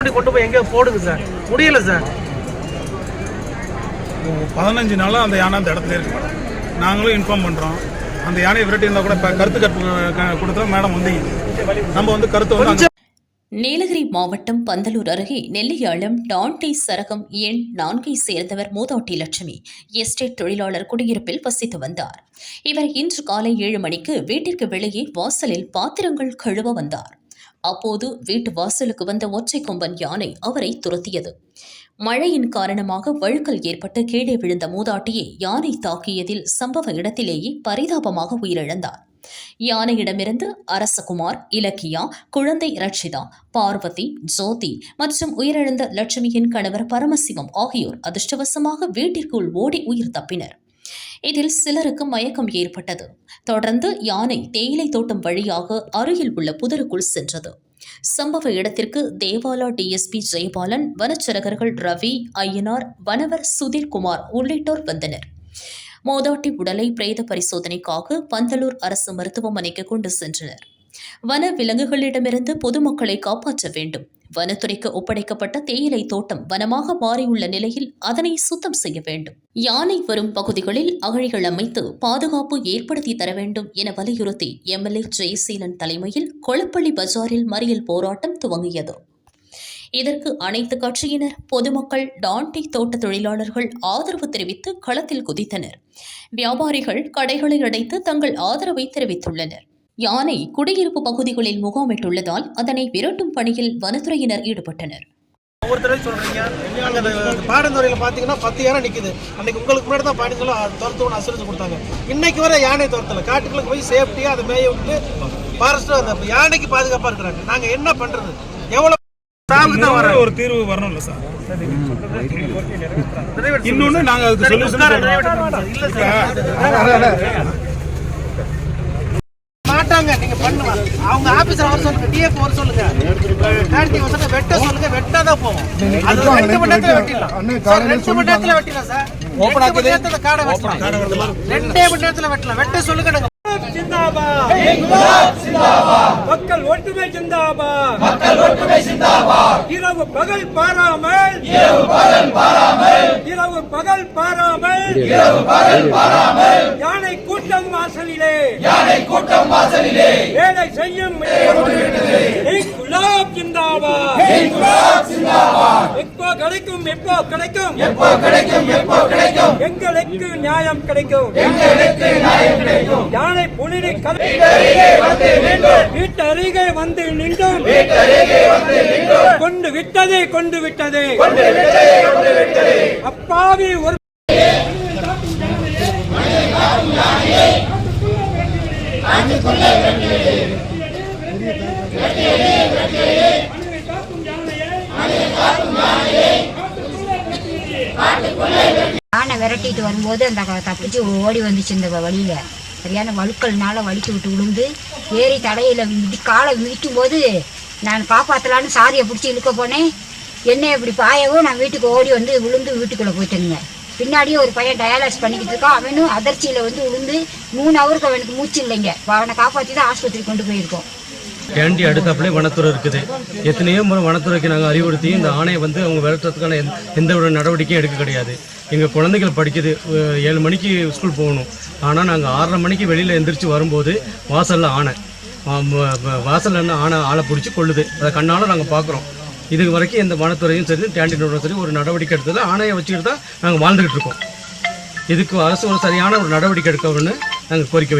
கொண்டு போய் எங்கேயோ போடுங்க சார். முடியல சார். பதினஞ்சு நாளாக அந்த யானை அந்த இடத்துல இருக்கு. மேடம் நாங்களும் இன்ஃபார்ம் பண்ணுறோம் அந்த யானையை விரட்டி இருந்தால் கூட இப்போ கருத்து கற்பு கொடுத்தா மேடம் வந்தீங்க நம்ம வந்து கருத்து வந்து நீலகிரி மாவட்டம் பந்தலூர் அருகே நெல்லியாளம் டான்டே சரகம் எண் நான்கை சேர்ந்தவர் மூதாட்டி லட்சுமி எஸ்டேட் தொழிலாளர் குடியிருப்பில் வசித்து வந்தார். இவர் இன்று காலை ஏழு மணிக்கு வீட்டிற்கு வெளியே வாசலில் பாத்திரங்கள் கழுவ வந்தார். அப்போது வீட்டு வாசலுக்கு வந்த ஒற்றை கொம்பன் யானை அவரை துரத்தியது. மழையின் காரணமாக வழுக்கல் ஏற்பட்டு கீழே விழுந்த மூதாட்டியை யானை தாக்கியதில் சம்பவ இடத்திலேயே பரிதாபமாக உயிரிழந்தார். யானையிடமிருந்து அரசகுமார் இலக்கியா குழந்தை ரட்சிதா பார்வதி ஜோதி மற்றும் உயிரிழந்த லட்சுமியின் கணவர் பரமசிவம் ஆகியோர் அதிர்ஷ்டவசமாக வீட்டிற்குள் ஓடி உயிர் தப்பினர். இதில் சிலருக்கு மயக்கம் ஏற்பட்டது. தொடர்ந்து யானை தேயிலை தோட்டம் வழியாக அருகில் உள்ள புதருக்குள் சென்றது. சம்பவ இடத்திற்கு தேவாலா டிஎஸ்பி ஜெயபாலன் வனச்சரகர்கள் ரவி ஐயனார் வனவர் சுதீர்குமார் உள்ளிட்டோர் வந்தனர். மோதாட்டி உடலை பிரேத பரிசோதனைக்காக பந்தலூர் அரசு மருத்துவமனைக்கு கொண்டு சென்றனர். வன விலங்குகளிடமிருந்து பொதுமக்களை காப்பாற்ற வேண்டும். வனத்துறைக்கு ஒப்படைக்கப்பட்ட தேயிலை தோட்டம் வனமாக மாறியுள்ள நிலையில் அதனை சுத்தம் செய்ய வேண்டும். யானை வரும் பகுதிகளில் அகழிகள் அமைத்து பாதுகாப்பு ஏற்படுத்தி தர வேண்டும் என வலியுறுத்தி எம்எல்ஏ ஜெயசீலன் தலைமையில் கொளப்பள்ளி பஜாரில் மறியல் போராட்டம் துவங்கியது. இதற்கு அனைத்து கட்சியினர் பொதுமக்கள் டான்டி தோட்ட தொழிலாளர்கள் ஆதரவு தெரிவித்து களத்தில் குதித்தனர். வியாபாரிகள் கடைகளை அடைத்து தங்கள் ஆதரவை தெரிவித்துள்ளனர். யானை குடியிருப்பு பகுதிகளில் முகாமிட்டுள்ளதால் அதனை விரட்டும் பணியில் வனத்துறையினர் ஈடுபட்டனர். ஒவ்வொரு தடவை சொல்றீங்க. அங்க அந்த பாடந்துறையில பாத்தீங்கன்னா பத்து யானை நிக்குது. அன்னைக்கு உங்களுக்கு முன்னாடி தான் பாடிங்களும் துரத்துவன்னு அசுரத்து கொடுத்தாங்க. இன்னைக்கு வரை யானை துரத்தல. காட்டுக்குள்ள போய் சேஃப்டியா அதை மேய விட்டு ஃபாரஸ்ட் அந்த யானைக்கு பாதுகாப்பா இருக்கிறாங்க. நாங்க என்ன பண்றது? எவ்வளவு சாவுக்கு தான் வர ஒரு தீர்வு வரணும்ல சார்? டிரைவர் இன்னொன்று நாங்கள் அதுக்கு சொல்யூஷன் மாட்டாங்க நீங்க பண்ணுவா அவங்க ஆபீஸ்ல வர சொல்லுங்க டிஎஃப் வர சொல்லுங்க. கார்த்தி வசன வெட்ட சொல்லுங்க வெட்டாதான் போவோம். அது ரெண்டு மணி நேரத்துல வெட்டிடலாம். சார், ரெண்டு மணி நேரத்துல வெட்டிடலாம் சார். ஓபன் ஆக்குது நேரத்துல காடை வெட்டலாம். ரெண்டே மணி நேரத்துல வெட்டலாம். வெட்ட சொல்லுங்க நாங்க. மக்கள் ஒற்றுமை சிந்தாபாத். மக்கள் ஒற்றுமை சிந்தாபாத். இரவு பகல் பாராமல். இரவு பகல் பாராமல். இரவு பகல் பாராமல். இரவு பகல் பாராமல். யானை கூட்டம் வாசலிலே. யானை கூட்டம் வாசலிலே. வேலை செய்யும் குலாப் சிந்தாபாத் குலாப் சிந்தாபாத் எப்போ கிடைக்கும் எப்போ கிடைக்கும்? எப்போ கிடைக்கும் எப்போ கிடைக்கும்? எங்களுக்கு நியாயம் கிடைக்கும். எங்களுக்கு நியாயம் கிடைக்கும். யானை புலிரி வீட்டருகே வந்து நின்றும். கொண்டு விட்டது கொண்டு விட்டது. அப்பாவி ஒரு ஆனை விரட்டிட்டு வரும்போது அந்த க- தப்பிச்சு ஓடி வந்துச்சு இந்த வழியில. சரியான வழுக்கல்னால வலிக்கு விட்டு விழுந்து ஏறி தடையில மிதி காலை மிதிக்கும் போது நான் காப்பாத்தலான்னு சாரியை பிடிச்சி இழுக்க போனேன். என்ன இப்படி பாயவும் நான் வீட்டுக்கு ஓடி வந்து விழுந்து வீட்டுக்குள்ள போயிட்டேங்க பின்னாடியே ஒரு பையன் டயாலிஸ் பண்ணிக்கிட்டு இருக்கான். அவனும் அதிர்ச்சியில் வந்து விழுந்து மூணு ஹவருக்கு அவனுக்கு மூச்சு இல்லைங்க. அவனை காப்பாற்றி தான் ஆஸ்பத்திரி கொண்டு போயிருக்கோம். கேண்டி அடுத்தாப்புல வனத்துறை இருக்குது. எத்தனையோ முறை வனத்துறைக்கு நாங்கள் அறிவுறுத்தி இந்த ஆணையை வந்து அவங்க விரட்டுறதுக்கான எந்த- எந்த ஒரு நடவடிக்கையும் எடுக்க கிடையாது. எங்கள் குழந்தைகள் படிக்குது. ஏழு மணிக்கு ஸ்கூல் போகணும். ஆனால் நாங்கள் ஆறரை மணிக்கு வெளியில் எந்திரிச்சு வரும்போது வாசலில் ஆணை. வாசலில் என்ன ஆணை ஆளை பிடிச்சி கொள்ளுது. அதை கண்ணால் நாங்கள் பார்க்குறோம் இதுக்கு வரைக்கும் இந்த வனத்துறையும் சரி டேண்டினோட சரி ஒரு நடவடிக்கை எடுத்தது ஆணையை வச்சுக்கிட்டு தான் நாங்கள் வாழ்ந்துக்கிட்டு இருக்கோம். இதுக்கு அரசு ஒரு சரியான ஒரு நடவடிக்கை எடுக்கணும்னு நாங்கள் கோரிக்கை